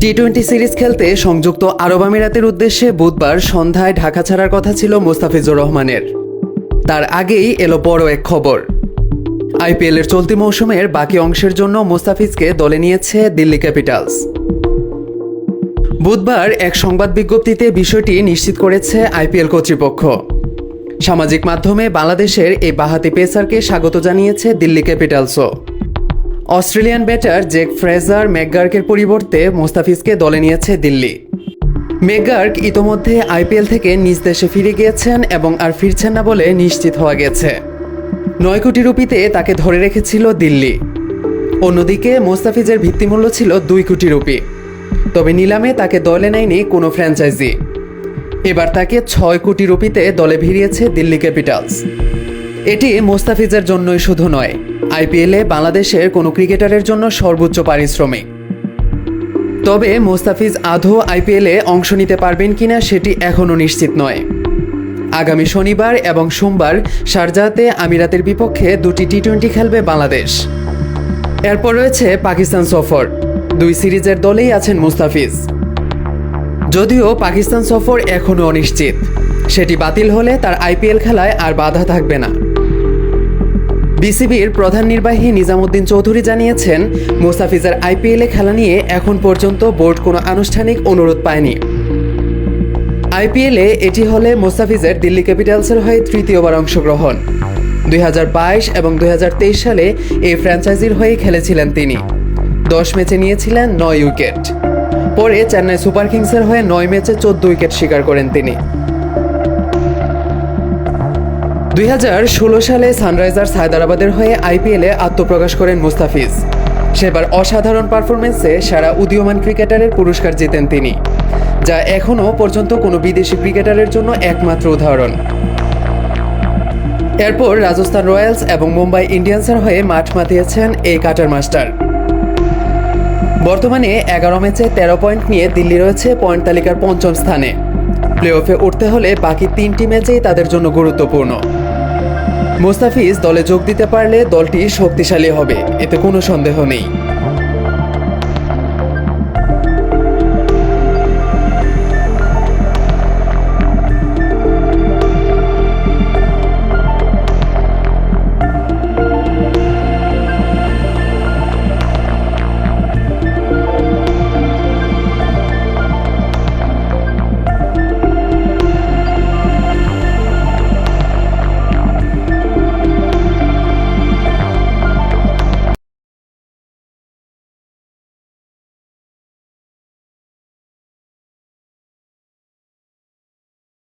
T twenty series খেলতে সংযুক্ত আরব আমিরাতের উদ্দেশ্যে বুধবার সন্ধ্যায় ঢাকা ছাড়ার কথা ছিল মোস্তাফিজুর রহমানের। তার আগেই এলো বড় এক খবর। আইপিএলের চলতি মৌসুমের বাকি অংশের জন্য মোস্তাফিজকে দলে নিয়েছে দিল্লি ক্যাপিটালস। বুধবার এক সংবাদ বিজ্ঞপ্তিতে বিষয়টি নিশ্চিত করেছে আইপিএল কর্তৃপক্ষ। সামাজিক মাধ্যমে বাংলাদেশের এই বাহাতি পেসারকে স্বাগত জানিয়েছে দিল্লি ক্যাপিটালসও। অস্ট্রেলিয়ান ব্যাটার জেক ফ্রেজার ম্যাকগার্কের পরিবর্তে মোস্তাফিজকে দলে নিয়েছে দিল্লি। ম্যাকগার্ক ইতোমধ্যে আইপিএল থেকে নিজ দেশে ফিরে গিয়েছেন এবং আর ফিরছেন না বলে নিশ্চিত হওয়া গেছে। নয় কোটি রুপিতে তাকে ধরে রেখেছিল দিল্লি। অন্যদিকে মোস্তাফিজের ভিত্তিমূল্য ছিল দুই কোটি রুপি। তবে নিলামে তাকে দলে নেয়নি কোনো ফ্র্যাঞ্চাইজি। এবার তাকে ছয় কোটি রুপিতে দলে ভিড়িয়েছে দিল্লি ক্যাপিটালস। এটি মোস্তাফিজের জন্যই শুধু নয়, আইপিএলে বাংলাদেশের কোনো ক্রিকেটারের জন্য সর্বোচ্চ পারিশ্রমিক। তবে মোস্তাফিজ আধো আইপিএলে অংশ নিতে পারবেন কিনা সেটি এখনও নিশ্চিত নয়। আগামী শনিবার এবং সোমবার শারজাতে আমিরাতের বিপক্ষে দুটি টি টোয়েন্টি খেলবে বাংলাদেশ। এরপর রয়েছে পাকিস্তান সফর। দুই সিরিজের দলেই আছেন মুস্তাফিজ। যদিও পাকিস্তান সফর এখনও অনিশ্চিত। সেটি বাতিল হলে তার আইপিএল খেলায় আর বাধা থাকবে না। বিসিবির প্রধান নির্বাহী নিজামুদ্দিন চৌধুরী জানিয়েছেন, মুস্তাফিজের আইপিএলে খেলা নিয়ে এখন পর্যন্ত বোর্ড কোনো আনুষ্ঠানিক অনুরোধ পায়নি। আইপিএলে এটি হলে মোস্তাফিজের দিল্লি ক্যাপিটালসের হয়ে তৃতীয়বার অংশগ্রহণ। দুই হাজার বাইশ এবং দুই হাজার তেইশ সালে এই ফ্র্যাঞ্চাইজির হয়ে খেলেছিলেন তিনি। দশ ম্যাচে নিয়েছিলেন নয় উইকেট। পরে চেন্নাই সুপার কিংসের হয়ে নয় ম্যাচে চোদ্দ উইকেট শিকার করেন তিনি। দুই হাজার ষোলো সালে সানরাইজার্স হায়দ্রাবাদের হয়ে আইপিএলে আত্মপ্রকাশ করেন মুস্তাফিজ। সেবার অসাধারণ পারফরমেন্সে সারা উদীয়মান ক্রিকেটারের পুরস্কার জেতেন তিনি, যা এখনও পর্যন্ত কোনো বিদেশি ক্রিকেটারের জন্য একমাত্র উদাহরণ। এরপর রাজস্থান রয়্যালস এবং মুম্বাই ইন্ডিয়ান্সের হয়ে মাঠ মাতিয়েছেন এই কাটার মাস্টার। বর্তমানে এগারো ম্যাচে তেরো পয়েন্ট নিয়ে দিল্লি রয়েছে পয়েন্ট তালিকার পঞ্চম স্থানে। প্লে অফে উঠতে হলে বাকি তিনটি ম্যাচেই তাদের জন্য গুরুত্বপূর্ণ। মোস্তাফিজ দলে যোগ দিতে পারলে দলটি শক্তিশালী হবে এতে কোনো সন্দেহ নেই।